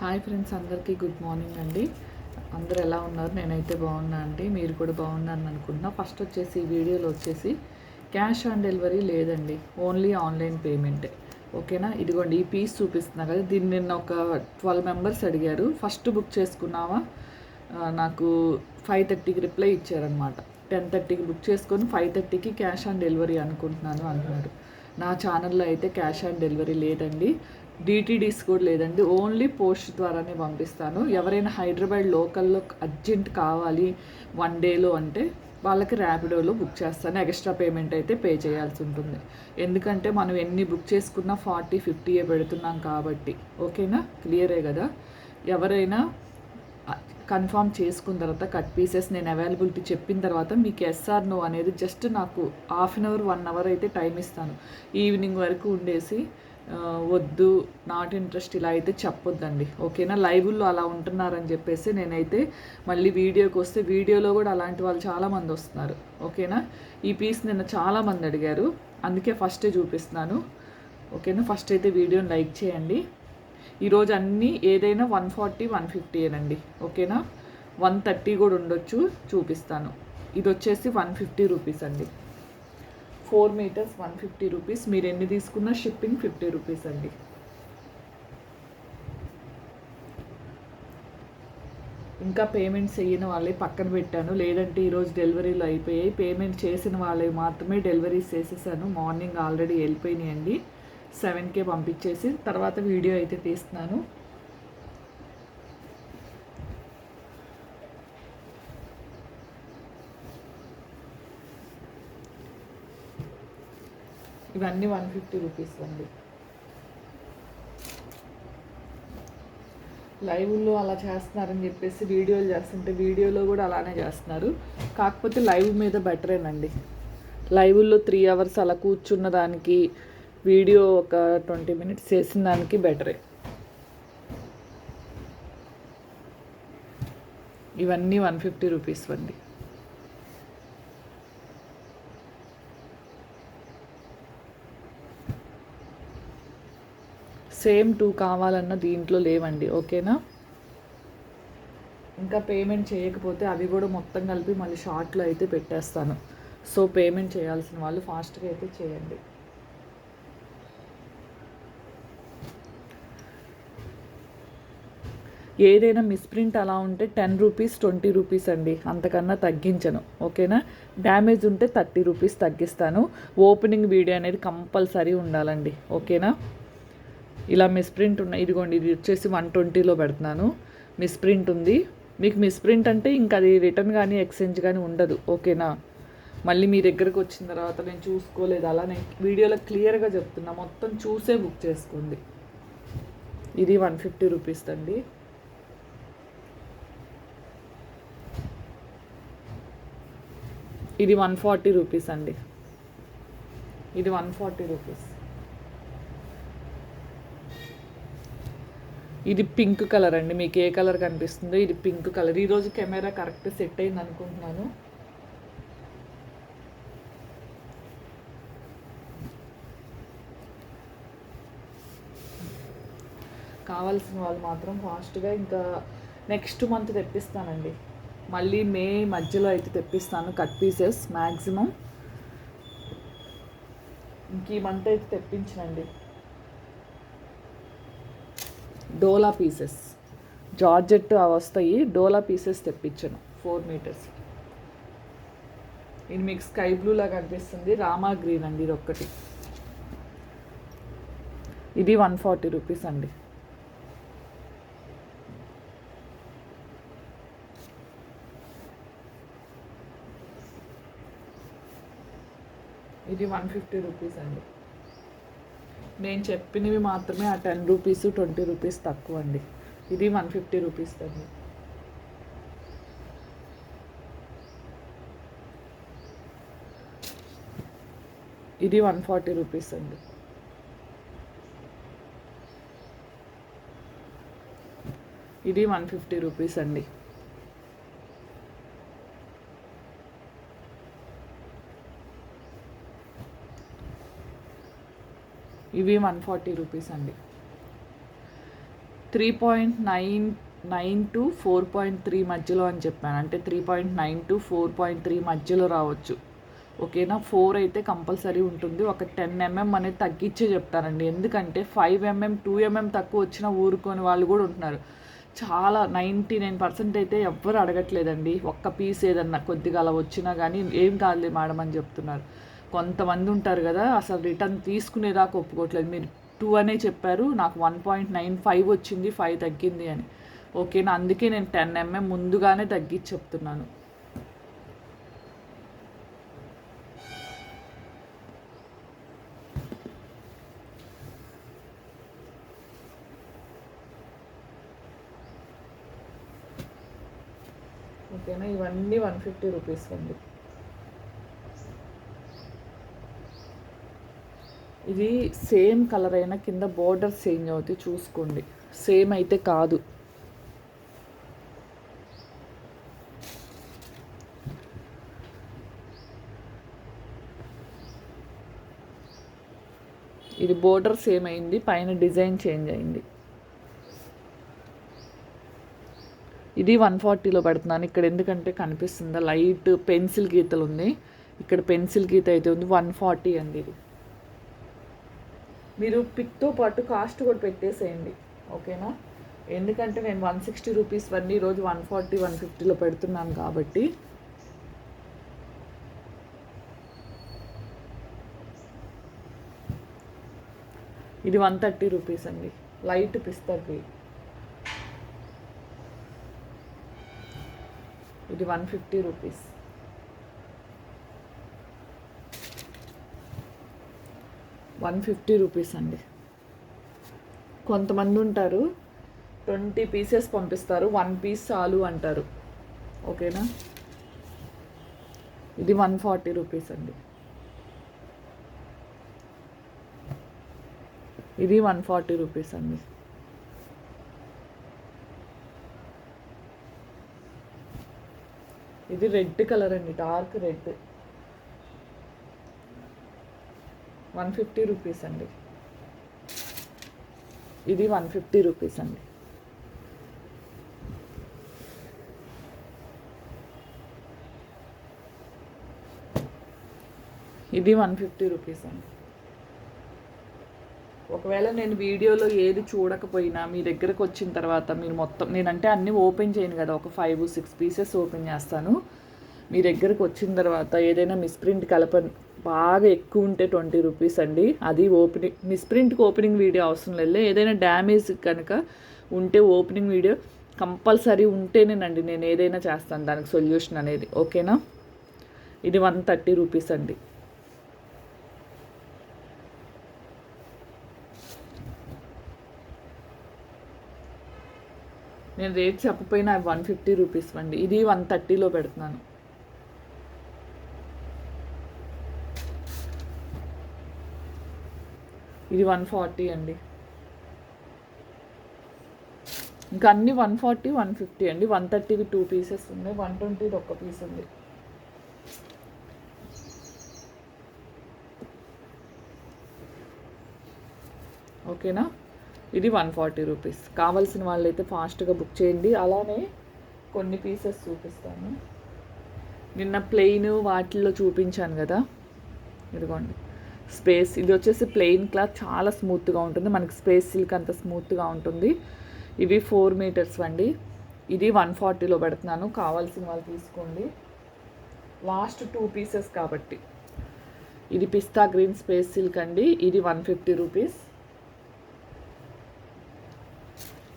Hi friends అందరికీ good morning అండి. అందరు ఎలా ఉన్నారు? నేనైతే బాగున్నా అండి. మీరు కూడా బాగున్నాను అనుకుంటున్నా. ఫస్ట్ వచ్చేసి ఈ వీడియోలో వచ్చేసి క్యాష్ ఆన్ డెలివరీ లేదండి. ఓన్లీ ఆన్లైన్ పేమెంటే. ఓకేనా? ఇదిగోండి ఈ పీస్ చూపిస్తున్నా కదా. దీన్ని నిన్న ఒక ట్వెల్వ్ మెంబర్స్ అడిగారు. ఫస్ట్ బుక్ చేసుకున్నావా? నాకు ఫైవ్ థర్టీకి రిప్లై ఇచ్చారనమాట టెన్ థర్టీకి బుక్ చేసుకొని ఫైవ్ థర్టీకి క్యాష్ ఆన్ డెలివరీ అనుకుంటున్నాను అంటున్నారు. నా ఛానల్లో అయితే క్యాష్ ఆన్ డెలివరీ లేదండి. డిటీడీస్ కూడా లేదండి. ఓన్లీ పోస్ట్ ద్వారానే పంపిస్తాను. ఎవరైనా హైదరాబాద్ లోకల్లో అర్జెంట్ కావాలి వన్ డేలో అంటే వాళ్ళకి ర్యాపిడోలో బుక్ చేస్తాను. ఎక్స్ట్రా పేమెంట్ అయితే పే చేయాల్సి ఉంటుంది. ఎందుకంటే మనం ఎన్ని బుక్ చేసుకున్నా ఫార్టీ ఫిఫ్టీయే పెడుతున్నాం కాబట్టి. ఓకేనా? క్లియరే కదా? ఎవరైనా కన్ఫామ్ చేసుకున్న తర్వాత కట్ పీసెస్ నేను అవైలబిలిటీ చెప్పిన తర్వాత మీకు ఎస్ఆర్ నో అనేది జస్ట్ నాకు half an hour one hour అయితే టైం ఇస్తాను. ఈవినింగ్ వరకు ఉండేసి వద్దు నాట్ ఇంట్రెస్ట్ ఇలా అయితే చెప్పొద్దండి. ఓకేనా? లైవ్లో అలా ఉంటున్నారని చెప్పేసి నేనైతే మళ్ళీ వీడియోకి వస్తే వీడియోలో కూడా అలాంటి వాళ్ళు చాలామంది వస్తున్నారు. ఓకేనా? ఈ పీస్ నిన్న చాలామంది అడిగారు. అందుకే ఫస్టే చూపిస్తున్నాను. ఓకేనా? ఫస్ట్ అయితే వీడియోని లైక్ చేయండి. ఈరోజు అన్నీ ఏదైనా వన్ ఫార్టీ వన్ ఫిఫ్టీ అండి ఓకేనా? వన్ థర్టీ కూడా ఉండొచ్చు చూపిస్తాను. ఇది వచ్చేసి వన్ ఫిఫ్టీ రూపీస్ అండి. Four metres one fifty rupees. మీరు ఎన్ని తీసుకున్నా షిప్పింగ్ ఫిఫ్టీ రూపీస్ అండి. ఇంకా పేమెంట్ చేయని వాళ్ళే పక్కన పెట్టాను. లేదంటే ఈరోజు డెలివరీలు అయిపోయాయి. పేమెంట్ చేసిన వాళ్ళవి మాత్రమే డెలివరీస్ చేసేసాను. Morning already వెళ్ళిపోయినాయండి. సెవెన్కే పంపించేసి తర్వాత వీడియో అయితే తీస్తున్నాను. ఇవన్నీ వన్ ఫిఫ్టీ రూపీస్ అండి. లైవ్లో అలా చేస్తున్నారని చెప్పేసి వీడియోలు చేస్తుంటే వీడియోలో కూడా అలానే చేస్తున్నారు. కాకపోతే లైవ్ మీద బెటరేనండి లైవ్లో త్రీ అవర్స్ అలా కూర్చున్న దానికి వీడియో ఒక ట్వంటీ మినిట్స్ చేసిన దానికి బెటరే ఇవన్నీ వన్ ఫిఫ్టీ రూపీస్ అండి. సేమ్ టూ కావాలన్న దీంట్లో లేవండి ఓకేనా? ఇంకా పేమెంట్ చేయకపోతే అవి కూడా మొత్తం కలిపి మళ్ళీ షార్ట్లో అయితే పెట్టేస్తాను. సో పేమెంట్ చేయాల్సిన వాళ్ళు ఫాస్ట్గా అయితే చేయండి. ఏదైనా మిస్ప్రింట్ అలా ఉంటే టెన్ రూపీస్ ట్వంటీ రూపీస్ అండి. అంతకన్నా తగ్గించను ఓకేనా? డ్యామేజ్ ఉంటే థర్టీ రూపీస్ తగ్గిస్తాను. ఓపెనింగ్ వీడియో అనేది కంపల్సరీ ఉండాలండి ఓకేనా? ఇలా మిస్ప్రింట్ ఉన్నాయి ఇదిగోండి ఇది వచ్చేసి వన్ ట్వంటీలో పెడుతున్నాను. మిస్ప్రింట్ ఉంది. మీకు మిస్ప్రింట్ అంటే ఇంకా అది రిటర్న్ కానీ ఎక్స్చేంజ్ కానీ ఉండదు. ఓకేనా? మళ్ళీ మీ దగ్గరకు వచ్చిన తర్వాత నేను చూసుకోలేదు. అలా నేను వీడియోలో క్లియర్గా చెప్తున్నా. మొత్తం చూసే బుక్ చేసుకోండి. ఇది వన్ ఫిఫ్టీ రూపీస్ అండి. ఇది వన్ ఫార్టీ రూపీస్ అండి. ఇది వన్ ఫార్టీ రూపీస్. ఇది పింక్ కలర్ అండి. మీకు ఏ కలర్ కనిపిస్తుందో ఇది పింక్ కలర్. ఈరోజు కెమెరా కరెక్ట్ సెట్ అయింది అనుకుంటున్నాను. కావాల్సిన వాళ్ళు మాత్రం ఫాస్ట్గా ఇంకా నెక్స్ట్ మంత్ తెప్పిస్తానండి. మళ్ళీ మే మధ్యలో అయితే తెప్పిస్తాను కట్ పీసెస్ మ్యాక్సిమం ఇంక ఈ మంత్ అయితే తెప్పించనండి. డోలా పీసెస్. జార్జెట్ అవి వస్తాయి డోలా పీసెస్ తెప్పించను ఫోర్ మీటర్స్. ఇది మీకు స్కై బ్లూ లాగా కనిపిస్తుంది రామా గ్రీన్ అండి ఇది ఒక్కటి. ఇది వన్ ఫార్టీ రూపీస్ అండి. ఇది వన్ ఫిఫ్టీ రూపీస్ అండి. నేను చెప్పినవి మాత్రమే ఆ టెన్ రూపీస్ ట్వంటీ రూపీస్ తక్కువ అండి ఇది వన్ ఫిఫ్టీ రూపీస్ అండి. ఇది వన్ ఫార్టీ రూపీస్ అండి. ఇది వన్ ఫిఫ్టీ రూపీస్ అండి. ఇవి వన్ ఫార్టీ రూపీస్ అండి. Three point nine nine to four point three మధ్యలో అని చెప్పాను. అంటే three point nine to four point three మధ్యలో రావచ్చు. ఓకేనా? ఫోర్ అయితే కంపల్సరీ ఉంటుంది. ఒక టెన్ ఎంఎం అనేది తగ్గించే చెప్తానండి ఎందుకంటే ఫైవ్ ఎంఎం టూ ఎంఎం తక్కువ వచ్చినా ఊరుకొని వాళ్ళు కూడా ఉంటున్నారు. చాలా నైంటీ నైన్ పర్సెంట్ అయితే ఎవ్వరు అడగట్లేదండి. ఒక్క పీస్ ఏదన్నా కొద్దిగా అలా వచ్చినా కానీ ఏం కాదులే మేడం అని చెప్తున్నారు. కొంతమంది ఉంటారు కదా అసలు రిటర్న్ తీసుకునేదాకా ఒప్పుకోవట్లేదు. మీరు టూ అనే చెప్పారు నాకు వన్ పాయింట్ నైన్ ఫైవ్ వచ్చింది ఫైవ్ తగ్గింది అని. ఓకేనా అందుకే నేను టెన్ ఎంఎం ముందుగానే తగ్గించి చెప్తున్నాను. ఓకేనా? ఇవన్నీ వన్ ఫిఫ్టీ రూపీస్ అండి. ఇది సేమ్ కలర్ అయినా కింద బోర్డర్ చేంజ్ అవుతాయి చూసుకోండి. సేమ్ అయితే కాదు. ఇది బోర్డర్ సేమ్ అయింది పైన డిజైన్ చేంజ్ అయింది. ఇది వన్ ఫార్టీలో పెడుతున్నాను ఇక్కడ ఎందుకంటే కనిపిస్తుందా లైట్ పెన్సిల్ గీతలు ఉంది ఇక్కడ పెన్సిల్ గీత అయితే ఉంది వన్ ఫార్టీ అండి ఇది. మీరు పిక్తో పాటు కాస్ట్ కూడా పెట్టేసేయండి. ఓకేనా? ఎందుకంటే నేను వన్ సిక్స్టీ రూపీస్ వన్నీ రోజు వన్ ఫార్టీ వన్ ఫిఫ్టీలో పెడుతున్నాను కాబట్టి. ఇది వన్ థర్టీ రూపీస్ అండి. లైట్ పిస్తా ఇది one fifty rupees. One fifty rupees అండి. కొంతమంది ఉంటారు ట్వంటీ పీసెస్ పంపిస్తారు వన్ పీస్ చాలు అంటారు. ఓకేనా? ఇది వన్ ఫార్టీ రూపీస్ అండి. ఇది వన్ ఫార్టీ రూపీస్ అండి. ఇది రెడ్ కలర్ అండి dark red. One fifty rupees అండి. ఇది వన్ ఫిఫ్టీ రూపీస్ అండి. ఇది వన్ ఫిఫ్టీ రూపీస్ అండి. ఒకవేళ నేను వీడియోలో ఏది చూడకపోయినా మీ దగ్గరకు వచ్చిన తర్వాత మీరు మొత్తం నేనంటే అన్నీ ఓపెన్ చేయను కదా ఒక ఫైవ్ సిక్స్ పీసెస్ ఓపెన్ చేస్తాను. మీ దగ్గరకు వచ్చిన తర్వాత ఏదైనా మిస్ప్రింట్ కలప బాగా ఎక్కువ ఉంటే ట్వంటీ రూపీస్ అండి. అది ఓపెనింగ్ మిస్ప్రింట్కి ఓపెనింగ్ వీడియో అవసరం లేదు. ఏదైనా డ్యామేజ్ కనుక ఉంటే ఓపెనింగ్ వీడియో కంపల్సరీ ఉంటేనేనండి నేను ఏదైనా చేస్తాను. దానికి సొల్యూషన్ అనేది ఓకేనా? ఇది వన్ థర్టీ రూపీస్ అండి. నేను రేట్ చెప్పపోయినా వన్ ఫిఫ్టీ రూపీస్ అండి. ఇది వన్ థర్టీలో పెడుతున్నాను. ఇది వన్ ఫార్టీ అండి. ఇంకా అన్ని వన్ ఫార్టీ వన్ ఫిఫ్టీ అండి. వన్ థర్టీవి టూ పీసెస్ ఉన్నాయి. వన్ ట్వంటీది ఒక్క పీస్ ఉంది. ఓకేనా? ఇది వన్ ఫార్టీ రూపీస్. కావాల్సిన వాళ్ళైతే ఫాస్ట్గా బుక్ చేయండి. అలానే కొన్ని పీసెస్ చూపిస్తాను. నిన్న ప్లెయిన్ వాటిల్లో చూపించాను కదా. ఇదిగోండి. స్పేస్. ఇది వచ్చేసి ప్లెయిన్ క్లాత్. చాలా స్మూత్గా ఉంటుంది. మనకి స్పేస్ సిల్క్ అంత స్మూత్గా ఉంటుంది. ఇవి ఫోర్ మీటర్స్ అండి ఇది వన్ ఫార్టీలో పెడుతున్నాను. కావాల్సిన వాళ్ళు తీసుకోండి. లాస్ట్ టూ పీసెస్ కాబట్టి. ఇది పిస్తా గ్రీన్ స్పేస్ సిల్క్ అండి. ఇది వన్ ఫిఫ్టీ రూపీస్.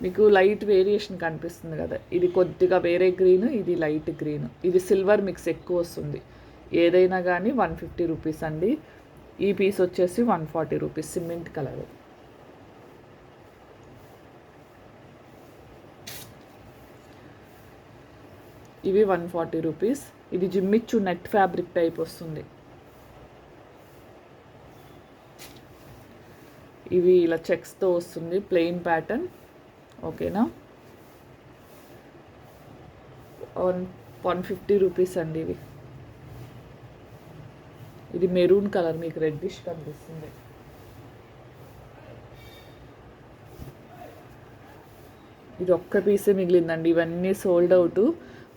మీకు లైట్ వేరియేషన్ కనిపిస్తుంది కదా. ఇది కొద్దిగా వేరే గ్రీన్ ఇది లైట్ గ్రీన్. ఇది సిల్వర్ మిక్స్ ఎక్కువ వస్తుంది. ఏదైనా కానీ వన్ ఫిఫ్టీ రూపీస్ అండి. ఈ పీస్ వచ్చేసి one forty rupees cement colour ఇవి వన్ ఫార్టీ రూపీస్ ఇది జిమ్మిచ్చు నెట్ ఫ్యాబ్రిక్ టైప్ వస్తుంది. ఇవి ఇలా చెక్స్తో వస్తుంది ప్లెయిన్ ప్యాటర్న్ ఓకేనా వన్ వన్ ఫిఫ్టీ రూపీస్ అండి ఇవి. ఇది మెరూన్ కలర్ మీకు రెడ్డిష్ కనిపిస్తుంది. ఇది ఒక్క పీసే మిగిలిందండి ఇవన్నీ సోల్డ్ అవుట్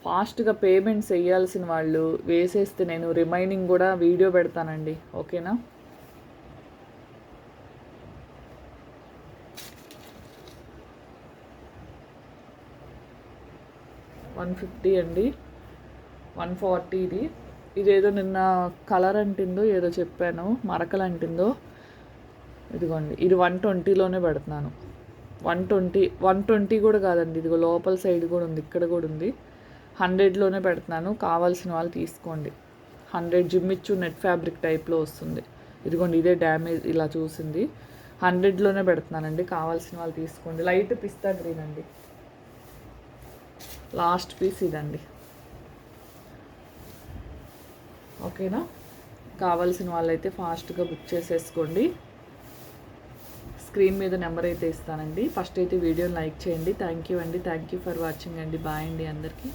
ఫాస్ట్గా పేమెంట్స్ వేయాల్సిన వాళ్ళు వేసేస్తే నేను రిమైనింగ్ కూడా వీడియో పెడతానండి ఓకేనా? వన్ ఫిఫ్టీ అండి వన్ ఫార్టీ ఇది. ఇదేదో నిన్న కలర్ అంటిందో ఏదో చెప్పాను మరకలు అంటిందో. ఇదిగోండి ఇది వన్ ట్వంటీలోనే పెడుతున్నాను. వన్ ట్వంటీ వన్ ట్వంటీ కూడా కాదండి ఇదిగో లోపల సైడ్ కూడా ఉంది ఇక్కడ కూడా ఉంది. హండ్రెడ్లోనే పెడుతున్నాను కావాల్సిన వాళ్ళు తీసుకోండి. హండ్రెడ్ జిమ్మిచ్చు నెట్ ఫ్యాబ్రిక్ టైప్లో వస్తుంది. ఇదిగోండి ఇదే డ్యామేజ్ ఇలా చూసింది. హండ్రెడ్లోనే పెడుతున్నానండి కావాల్సిన వాళ్ళు తీసుకోండి. లైట్ పిస్తా గ్రీన్ అండి. లాస్ట్ పీస్ ఇదండి. ఓకేనా? కావాల్సిన వాళ్ళైతే ఫాస్ట్గా బుక్ చేసేసుకోండి. స్క్రీన్ మీద నెంబర్ అయితే ఇస్తానండి. ఫస్ట్ అయితే వీడియోని లైక్ చేయండి. థ్యాంక్ యూ అండి. థ్యాంక్ యూ ఫర్ వాచింగ్ అండి. బాయ్ అండి అందరికీ.